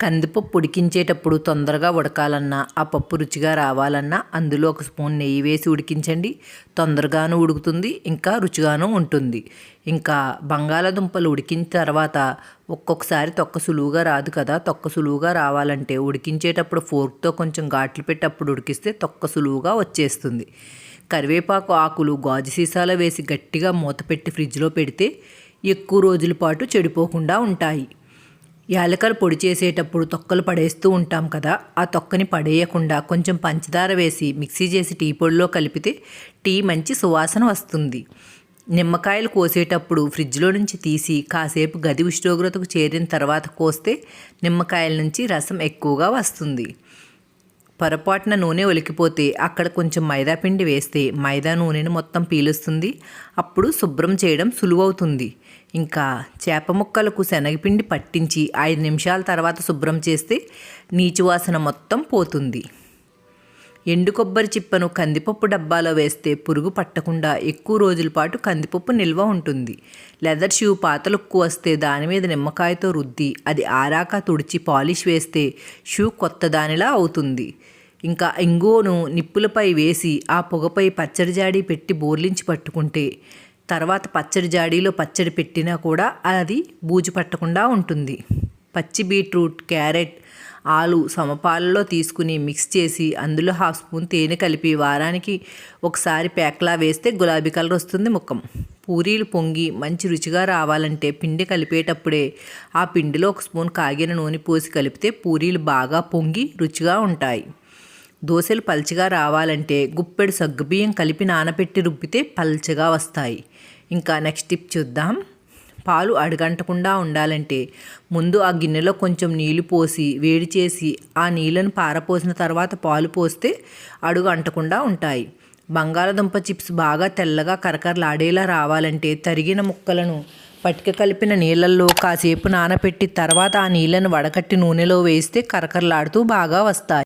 కందిపప్పు ఉడికించేటప్పుడు తొందరగా ఉడకాలన్నా ఆ పప్పు రుచిగా రావాలన్నా అందులో ఒక స్పూన్ నెయ్యి వేసి ఉడికించండి. తొందరగాను ఉడుకుతుంది ఇంకా రుచిగాను ఉంటుంది. ఇంకా బంగాళాదుంపలు ఉడికిన తర్వాత ఒక్కొక్కసారి తొక్క సులువుగా రాదు కదా తొక్క సులువుగా రావాలంటే ఉడికించేటప్పుడు ఫోర్క్తో కొంచెం ఘాట్లు పెట్టి అప్పుడు ఉడికిస్తే తొక్క సులువుగా వచ్చేస్తుంది. కరివేపాకు ఆకులు గాజు సీసాలో వేసి గట్టిగా మూత పెట్టి ఫ్రిడ్జ్లో పెడితే ఎక్కువ రోజుల పాటు చెడిపోకుండా ఉంటాయి. యాలకలు పొడి చేసేటప్పుడు తొక్కలు పడేస్తూ ఉంటాం కదా ఆ తొక్కని పడేయకుండా కొంచెం పంచదార వేసి మిక్సీ చేసి టీ పొడిలో కలిపితే టీ మంచి సువాసన వస్తుంది. నిమ్మకాయలు కోసేటప్పుడు ఫ్రిడ్జ్లో నుంచి తీసి కాసేపు గది ఉష్ణోగ్రతకు చేరిన తర్వాత కోస్తే నిమ్మకాయల నుంచి రసం ఎక్కువగా వస్తుంది. పొరపాటున నూనె ఒలికిపోతే అక్కడ కొంచెం మైదా పిండి వేస్తే మైదా నూనెను మొత్తం పీలుస్తుంది. అప్పుడు శుభ్రం చేయడం సులువవుతుంది. ఇంకా చేప ముక్కలకు శనగపిండి పట్టించి ఐదు నిమిషాల తర్వాత శుభ్రం చేస్తే నీచు వాసన మొత్తం పోతుంది. ఎండు కొబ్బరి చిప్పను కందిపప్పు డబ్బాలో వేస్తే పురుగు పట్టకుండా ఎక్కువ రోజుల పాటు కందిపప్పు నిల్వ ఉంటుంది. లెదర్ షూ పాతలుక్కు వస్తే దాని మీద నిమ్మకాయతో రుద్ది అది ఆరాక తుడిచి పాలిష్ వేస్తే షూ కొత్త దానిలా అవుతుంది. ఇంకా ఇంగోను నిప్పులపై వేసి ఆ పొగపై పచ్చడి జాడి పెట్టి బోర్లించి పట్టుకుంటే తర్వాత పచ్చడి జాడీలో పచ్చడి పెట్టినా కూడా అది బూజు పట్టకుండా ఉంటుంది. పచ్చి బీట్రూట్ క్యారెట్ ఆలు సమపాలలో తీసుకుని మిక్స్ చేసి అందులో హాఫ్ స్పూన్ తేనె కలిపి వారానికి ఒకసారి ప్యాక్లా వేస్తే గులాబీ కలర్ వస్తుంది ముఖం. పూరీలు పొంగి మంచి రుచిగా రావాలంటే పిండి కలిపేటప్పుడే ఆ పిండిలో ఒక స్పూన్ కాగిన నూనె పోసి కలిపితే పూరీలు బాగా పొంగి రుచిగా ఉంటాయి. దోశలు పల్చగా రావాలంటే గుప్పెడు సగ్గుబియ్యం కలిపి నానబెట్టి రుబ్బితే పల్చగా వస్తాయి. ఇంకా నెక్స్ట్ టిప్ చూద్దాం. పాలు అడగంటకుండా ఉండాలంటే ముందు ఆ గిన్నెలో కొంచెం నీళ్ళు పోసి వేడి చేసి ఆ నీళ్ళను పారపోసిన తర్వాత పాలు పోస్తే అడుగు అంటకుండా ఉంటాయి. బంగాళదుంప చిప్స్ బాగా తెల్లగా కరకరలాడేలా రావాలంటే తరిగిన ముక్కలను పట్టిక కలిపిన నీళ్ళల్లో కాసేపు నానపెట్టి తర్వాత ఆ నీళ్ళను వడకట్టి నూనెలో వేస్తే కరకరలాడుతూ బాగా వస్తాయి.